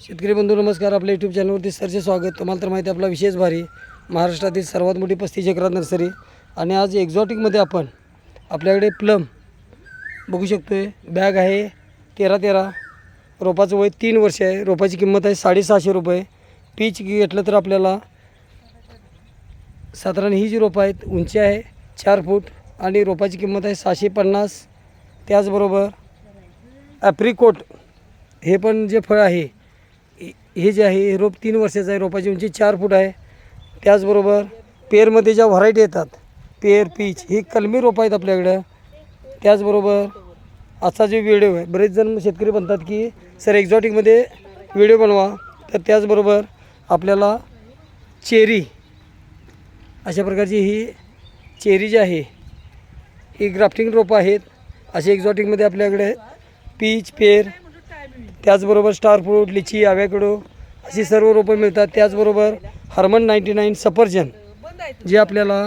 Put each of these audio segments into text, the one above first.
शेतकरी बंधू नमस्कार. आपल्या यूट्यूब चॅनलवरती सरचे स्वागत. तुम्हाला तर माहिती आहे आपला विशेष भारी. महाराष्ट्रातील सर्वात मोठी पस्तीस एकरात नर्सरी. आणि आज एक्झॉटिकमध्ये आपण आपल्याकडे प्लम बघू शकतो आहे बॅग आहे तेरा तेरा. रोपाचं वय तीन वर्ष आहे. रोपाची किंमत आहे साडेसहाशे रुपये. पीच घेतलं तर आपल्याला साधारण ही जी रोपं आहेत उंची आहे चार फूट आणि रोपाची किंमत आहे सहाशे पन्नास. त्याचबरोबर ॲप्रिकोट हे पण जे फळ आहे हे- जे आहे हे रोप तीन वर्षाचं आहे रोपाची उंची चार फूट आहे. त्याचबरोबर पेरमध्ये ज्या व्हरायटी येतात पेर पीच ही कलमी रोपं आहेत आपल्याकडं. त्याचबरोबर आजचा जो व्हिडिओ आहे बरेच जण शेतकरी म्हणतात की सर एक्झॉटिकमध्ये व्हिडिओ बनवा. तर त्याचबरोबर आपल्याला चेरी अशा प्रकारची ही चेरी जी आहे ही ग्राफ्टिंग रोपं आहेत. असे एक्झॉटिकमध्ये आपल्याकडे पीच पेर त्याचबरोबर स्टार फ्रूट लिची आव्याकडो अशी सर्व रोपं मिळतात. त्याचबरोबर हर्मन नाईंटी नाईन सफरजन जे आपल्याला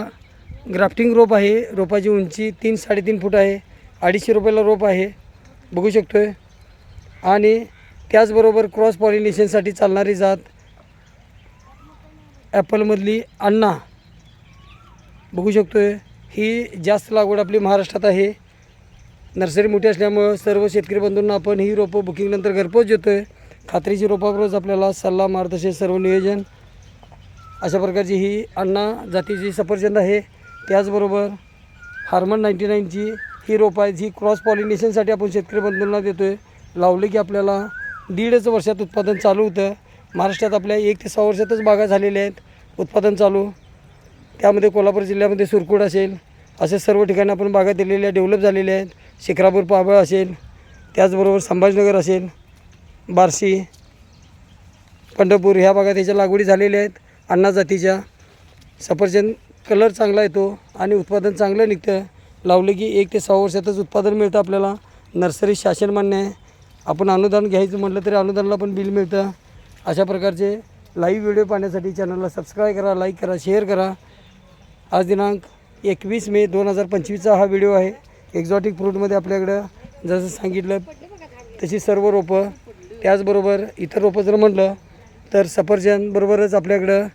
ग्राफ्टिंग रोप आहे. रोपाची उंची तीन साडेतीन फूट आहे. अडीचशे रुपयाला रोप आहे. बघू शकतो आहे आणि त्याचबरोबर क्रॉस पॉलिनेशनसाठी चालणारी जात ॲपलमधली अण्णा. बघू शकतो आहे ही जास्त लागवड आपली महाराष्ट्रात आहे. नर्सरी मोठी असल्यामुळं सर्व शेतकरी बंधूंना आपण ही रोपं बुकिंगनंतर घरपोच देतो आहे खात्रीची रोपाबरोबरच आपल्याला सल्ला मार्गदर्शन सर्व नियोजन अशा प्रकारची ही अण्णा जातीची सफरचंद आहे. त्याचबरोबर हार्मन नाईंटी नाईनची ही रोपं आहे जी क्रॉस पॉलिनेशनसाठी आपण शेतकरी बंधूंना देतो आहे लावले की आपल्याला दीडच वर्षात उत्पादन चालू होतं. महाराष्ट्रात आपल्या एक ते सहा वर्षातच बागा झालेल्या आहेत उत्पादन चालू. त्यामध्ये कोल्हापूर जिल्ह्यामध्ये सुरकुड असेल असे सर्व ठिकाणी आपण बागा दिलेल्या डेव्हलप झालेल्या आहेत. शिखरापूर पाबळ असेल त्याचबरोबर संभाजीनगर असेल बार्शी पंढरपूर ह्या भागात याच्या लागवडी झालेल्या आहेत अण्णा जातीच्या. सफरचंद कलर चांगला येतो आणि उत्पादन चांगलं निघतं. लावले की एक ते सहा वर्षातच उत्पादन मिळतं आपल्याला. नर्सरी शासन मान्य आहे. आपण अनुदान घ्यायचं म्हटलं तरी अनुदानाला पण बिल मिळतं. अशा प्रकारचे लाईव्ह व्हिडिओ पाहण्यासाठी चॅनलला सबस्क्राईब करा लाईक करा शेअर करा. आज दिनांक एकवीस मे दोन हजार पंचवीसचा हा व्हिडिओ आहे. एक्झॉटिक फ्रूटमध्ये आपल्याकडं जसं सांगितलं तशी सर्व रोपं त्याचबरोबर इतर रोपं जर म्हटलं तर सफरचंदबरोबरच आपल्याकडं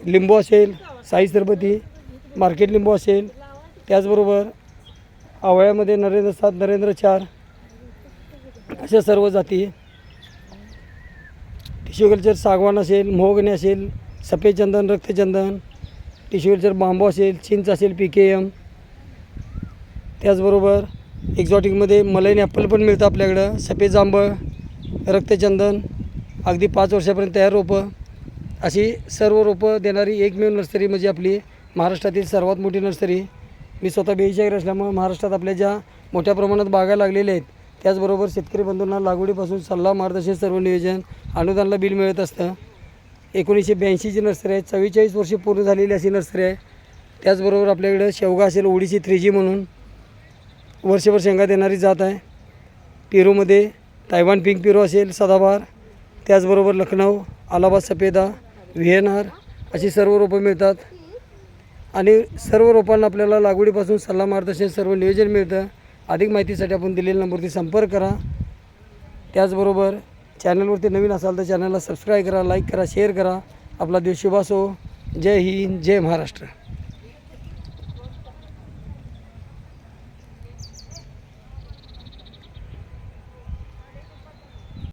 लिंबू असेल साई सरबती मार्केट लिंबू असेल त्याचबरोबर आवळ्यामध्ये नरेंद्र सात नरेंद्र चार अशा सर्व जाती. टिश्यू कल्चर सागवान असेल मोहगणी असेल सफेद चंदन रक्तचंदन टिश्यू बांबू असेल चिंच असेल पी के एम. त्याचबरोबर एक्झॉटिकमध्ये मलईन ॲपल पण मिळतं आपल्याकडं. सफेद जांभळ रक्तचंदन अगदी पाच वर्षापर्यंत तयार रोपं. अशी सर्व रोपं देणारी एकमेव नर्सरी म्हणजे आपली महाराष्ट्रातील सर्वात मोठी नर्सरी मी स्वतः बेचाळीस असल्यामुळे महाराष्ट्रात आपल्या ज्या मोठ्या प्रमाणात बागा लागलेल्या आहेत त्याचबरोबर शेतकरी बंधूंना लागवडीपासून सल्ला मार्गदर्शन सर्व नियोजन अनुदानला बिल मिळत असतं. एकोणीसशे ब्याऐंशीची नर्सरी आहे. चव्वेचाळीस वर्षे पूर्ण झालेली अशी नर्सरी आहे. त्याचबरोबर आपल्याकडं शेवगा असेल ओडीसी थ्री जी म्हणून वर्षभर शेंगा देणारी जात आहे. पेरूमध्ये तायवान पिंक पेरू असेल सदाबहार. त्याचबरोबर लखनौ अलाहाबाद सफेदा व्हिएनआर अशी सर्व रोपं मिळतात. आणि सर्व रोपांना आपल्याला लागवडीपासून सल्ला मार्गदर्शन सर्व नियोजन मिळतं. अधिक माहितीसाठी आपण दिलेल्या नंबरवरती संपर्क करा. त्याचबरोबर चॅनलवरती नवीन असाल तर चॅनलला सबस्क्राईब करा लाईक करा शेअर करा. आपला दिवस शुभ असो जय हिंद जय महाराष्ट्र.